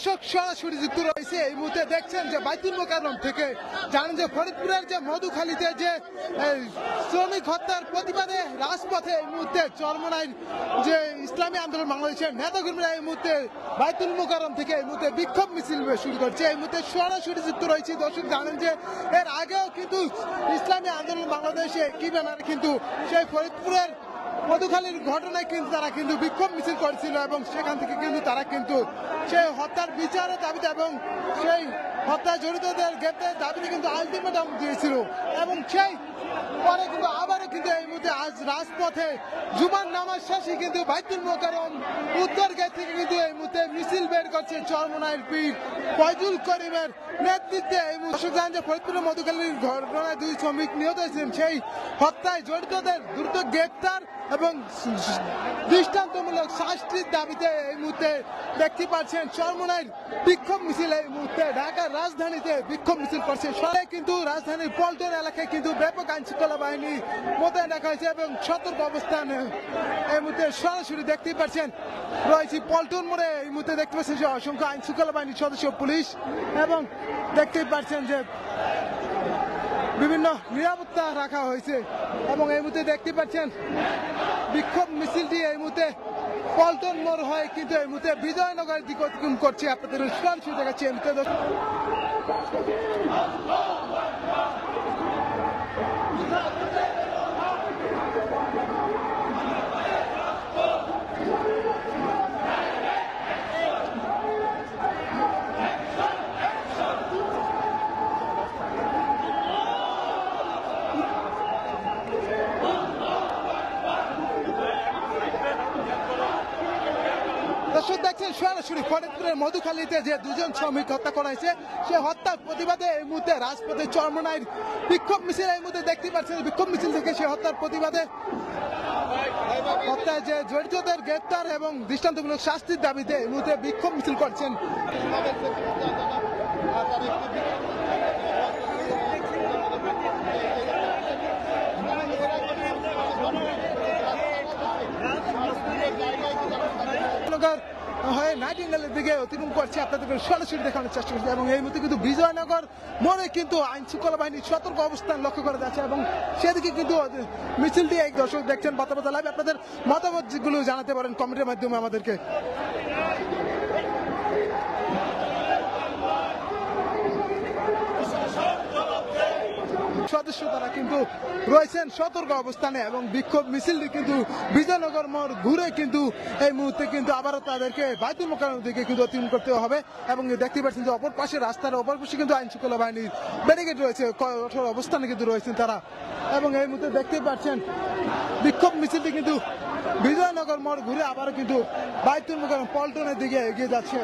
দর্শক সরাসরি যুক্ত রয়েছে। এই মুহূর্তে দেখছেন যে বাইতুল মোকাররম থেকে জানেন যে ফরিদপুরের যে মধুখালীতে যে শ্রমিক হত্যার প্রতিবাদে রাজপথে এই মুহূর্তে চরমনাইর যে ইসলামী আন্দোলন বাংলাদেশের নেতাকর্মীরা এই মুহূর্তে বাইতুল মোকাররম থেকে এই মুহূর্তে বিক্ষোভ মিছিল শুরু করছে। এই মুহূর্তে সরাসরি যুক্ত রয়েছে। দর্শক জানেন যে এর আগেও কিন্তু ইসলামী আন্দোলন বাংলাদেশে কি ব্যানারে কিন্তু সেই ফরিদপুরের মধুখালীর ঘটনায় কিন্তু তারা কিন্তু বিক্ষোভ মিছিল করেছিল এবং সেখান থেকে কিন্তু তারা কিন্তু সেই হত্যার বিচারের দাবিতে এবং সেই হত্যায় জড়িতদের গ্রেপ্তারের দাবিতে কিন্তু আলটিমেটাম দিয়েছিল। এবং সেই পরে কিন্তু আবারও কিন্তু এই মুহূর্তে আজ রাজপথে জুমার নামাজ শেষে কিন্তু বাইতুল মোকারম উত্তর গেট থেকে কিন্তু এই মুহূর্তে মিছিল বের করছে চরমনাইল পীর ফয়জুল করিমের নেতৃত্বে। এই যে ফরিদপুরের মধুখালীর ঘটনায় দুই শ্রমিক নিহত হয়েছেন সেই হত্যায় জড়িতদের দ্রুত গ্রেপ্তার এবং দৃষ্টান্তমূলক শাস্তির দাবিতে এই মুহূর্তে দেখতে পাচ্ছেন চরমনাইর বিক্ষোভ মিছিল এই মুহূর্তে। ঢাকার রাজধানীতে বিক্ষোভ মিছিল করছে সবাই। কিন্তু রাজধানীর পল্টন এলাকায় কিন্তু ব্যাপক আইন শৃঙ্খলা বাহিনী মোতায়েন রাখা হয়েছে এবং সতর্ক অবস্থান এই মুহূর্তে সরাসরি দেখতেই পাচ্ছেন। রয়েছে পল্টন মোড়ে এই মুহূর্তে দেখতে পাচ্ছেন যে অসংখ্য আইন শৃঙ্খলা বাহিনীর সদস্য পুলিশ এবং দেখতেই পাচ্ছেন যে বিভিন্ন নিরাপত্তা রাখা হয়েছে এবং এই মুহূর্তে দেখতে পাচ্ছেন বিক্ষোভ মিছিলটি এই মুহূর্তে পল্টন মোড় হয়, কিন্তু এই মুহূর্তে বিজয়নগরের দিকে অতিক্রম করছে। আপনাদের সরাসরি দেখাচ্ছি এই মুহূর্তে দর্শক- দেখছেন সরাসরি ফরিদপুরের মধুখালীতে যে দুজন শ্রমিক হত্যা করা হয়েছে, সে হত্যার প্রতিবাদে এই মুহূর্তে রাজপথে চরমনাইর বিক্ষোভ মিছিল, এই মুহূর্তে দেখতে পাচ্ছেন বিক্ষোভ মিছিল থেকে সে হত্যার প্রতিবাদে হত্যায় যে জড়িতদের গ্রেপ্তার এবং দৃষ্টান্তমূলক শাস্তির দাবিতে এই মুহূর্তে বিক্ষোভ মিছিল করছেন। নগর হয়ে নাইটিঙ্গেলের দিকে অতিক্রম করছে আপনাদেরকে সরাসরি দেখানোর চেষ্টা করছে। এবং এই মুহূর্তে কিন্তু বিজয়নগর মোড়ে কিন্তু আইন শৃঙ্খলা বাহিনীর সতর্ক অবস্থান লক্ষ্য করা যাচ্ছে এবং সেদিকে কিন্তু মিছিলটি এক দর্শক দেখছেন বাতাবাতা লাইভ আপনাদের মতামতগুলো জানাতে পারেন কমেন্টের মাধ্যমে আমাদেরকে। সদস্য তারা কিন্তু রয়েছেন সতর্ক অবস্থানে এবং বিক্ষোভ মিছিলটি কিন্তু বিজয়নগর মোড় ঘুরে কিন্তু এই মুহূর্তে কিন্তু আবারও তাদেরকে বাইতুল মোকাররম দিকে কিন্তু অতিক্রম করতে হবে এবং দেখতে পাচ্ছেন যে অপর পাশে রাস্তার অপর পাশে কিন্তু আইন শৃঙ্খলা বাহিনীর ব্যারিকেড রয়েছে, কঠোর অবস্থানে কিন্তু রয়েছেন তারা। এবং এই মুহূর্তে দেখতে পাচ্ছেন বিক্ষোভ মিছিলটি কিন্তু বিজয়নগর মোড় ঘুরে আবারও কিন্তু বাইতুল মোকাররম পল্টনের দিকে এগিয়ে যাচ্ছে।